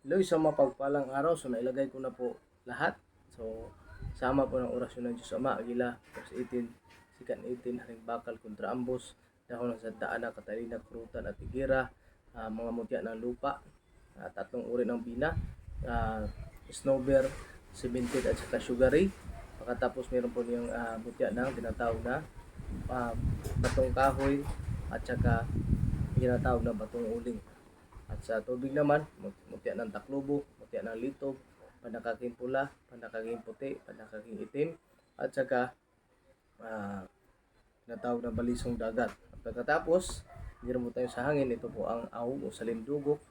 Hello, isang mapagpalang araw. So, nailagay ko na po lahat. So, sama po ng orasyon ng Diyos Ama, Agila, verse 18, sikat 18, haring bakal kontra ambos, dahon ng sandaana, katalina, krutan at igira, ah, mga mutya ng lupa, ah, tatlong uri ng bina, ah, snowbear, cemented at saka sugary. Pagkatapos meron po niyang ah, mutya ng tinatawag na ah, batong kahoy at saka tinatawag na batong uling. At sa tubig naman, mut- mutya ng taklubo, mutya ng litob, panakaking pula, panakaking puti, panakaking itim, at saka uh, tinatawag na balisong dagat. At pagkatapos, hindi tayo sa hangin, ito po ang aw o salindugok,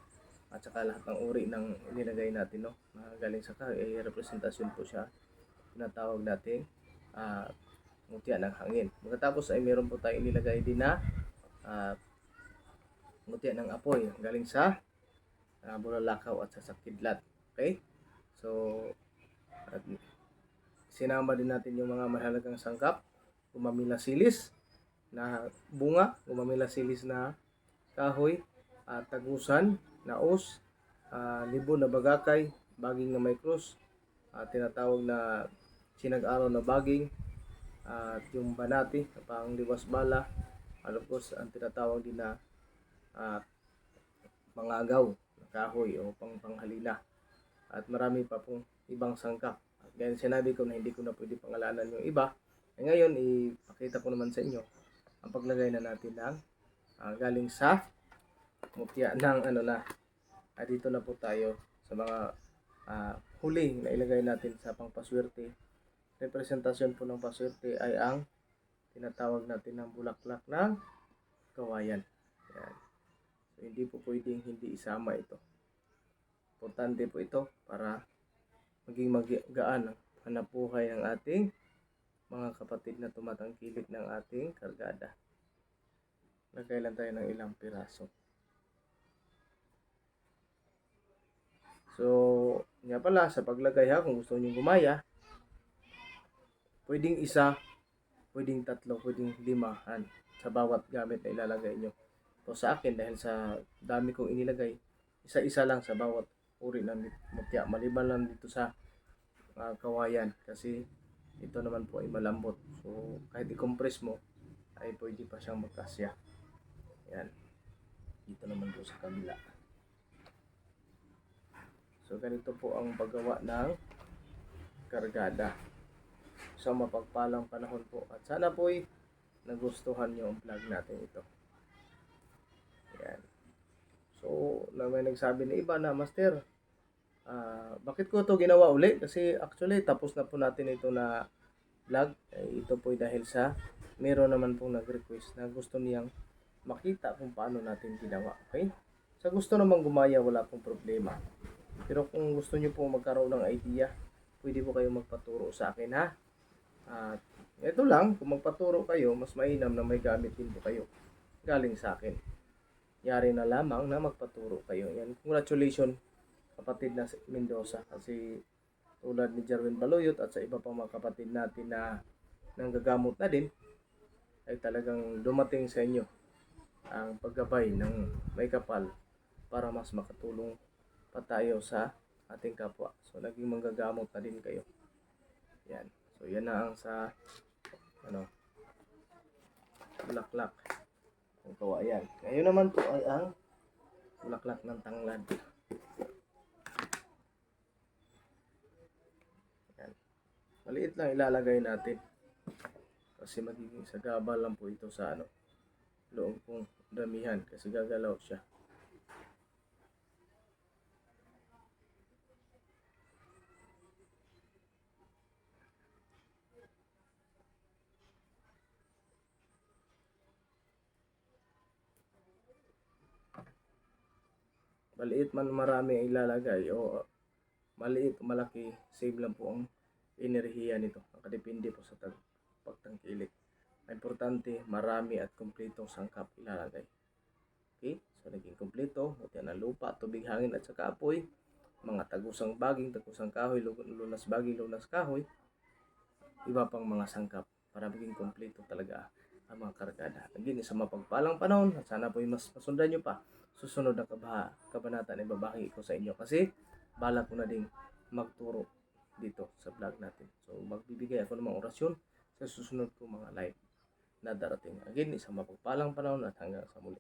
at saka lahat ng uri ng inilagay natin, no? Na galing sa kahoy, ay representasyon po siya, tinatawag natin ah, mutya ng hangin. Pagkatapos ay meron po tayong inilagay din na ah, mutya ng apoy galing sa uh, bulalakaw at sa sakidlat. Okay? So, at sinama din natin yung mga mahalagang sangkap, gumamila silis na bunga, gumamila silis na kahoy, at tagusan na os, ah, libon na bagakay, baging na may krus, at tinatawag na sinag-araw na baging, at yung banati, pang liwas bala, at of course, ang tinatawag din na at mga agaw, kahoy o pang panghalina. At marami pa pong ibang sangkap. At gaya sinabi ko na hindi ko na pwede pangalanan yung iba. Eh ngayon, ipakita ko naman sa inyo ang paglagay na natin ng ah, galing sa mutya ng ano na. Ah, dito na po tayo sa mga ah, huli na ilagay natin sa pangpaswerte. Representasyon po ng paswerte ay ang tinatawag natin ng bulaklak ng kawayan. Yan. Hindi po pwedeng hindi isama ito. Importante po ito para maging magaan ang hanap buhay ng ating mga kapatid na tumatangkilik ng ating kargada. Lagay lang tayo ng ilang piraso. So, nga pala, sa paglagay ha, kung gusto nyo gumaya, pwedeng isa, pwedeng tatlo, pwedeng limahan sa bawat gamit na ilalagay nyo. So sa akin dahil sa dami kong inilagay, isa-isa lang sa bawat uri ng mutya. Maliban lang dito sa ah, kawayan kasi ito naman po ay malambot. So kahit i-compress mo ay pwede pa siyang magkasya. Yan. Dito naman po sa kabila. So ganito po ang paggawa ng kargada. Sa mapagpalang panahon po. At sana po'y nagustuhan nyo ang vlog natin ito. So, na may nagsabi na iba na, Master, ah, bakit ko to ginawa uli? Kasi actually, tapos na po natin ito na vlog. Eh, ito po dahil sa meron naman pong nag-request na gusto niyang makita kung paano natin ginawa. Okay? Sa gusto naman gumaya, wala pong problema. Pero kung gusto niyo po magkaroon ng idea, pwede po kayo magpaturo sa akin ha. At ito lang, kung magpaturo kayo, mas mainam na may gamit din po kayo galing sa akin yari na lamang na magpaturo kayo. Yan, congratulations kapatid na Mendoza kasi tulad ni Jerwin Baloyot at sa iba pang mga kapatid natin na nanggagamot na din ay talagang dumating sa inyo ang paggabay ng may kapal para mas makatulong pa tayo sa ating kapwa. So naging manggagamot na din kayo. Yan. So yan na ang sa ano bulaklak kawayan. Ngayon naman po ay ang bulaklak ng tanglad. Yan. Maliit lang ilalagay natin. Kasi magiging sagabal lang po ito sa ano, loob kong damihan kasi gagalaw siya. Maliit man marami ilalagay o maliit malaki, same lang po ang enerhiya nito. Nakadepende po sa tag pagtangkilik. Ang importante, marami at kumpletong sangkap ilalagay. Okay? So, naging kumpleto. Buti ng lupa, tubig, hangin at saka apoy. Mga tagusang baging, tagusang kahoy, lu- lunas baging, lunas kahoy. Iba pang mga sangkap para maging kumpleto talaga ang mga kargada. Again, sa mapagpalang panahon, at sana po mas masundan nyo pa. Susunod na kabaha, kabanata na ibabahagi ko sa inyo. Kasi balak ko na ding magturo dito sa vlog natin. So magbibigay ako ng mga orasyon sa susunod ko mga live na darating. Again, isang mapagpalang panahon at hanggang sa muli.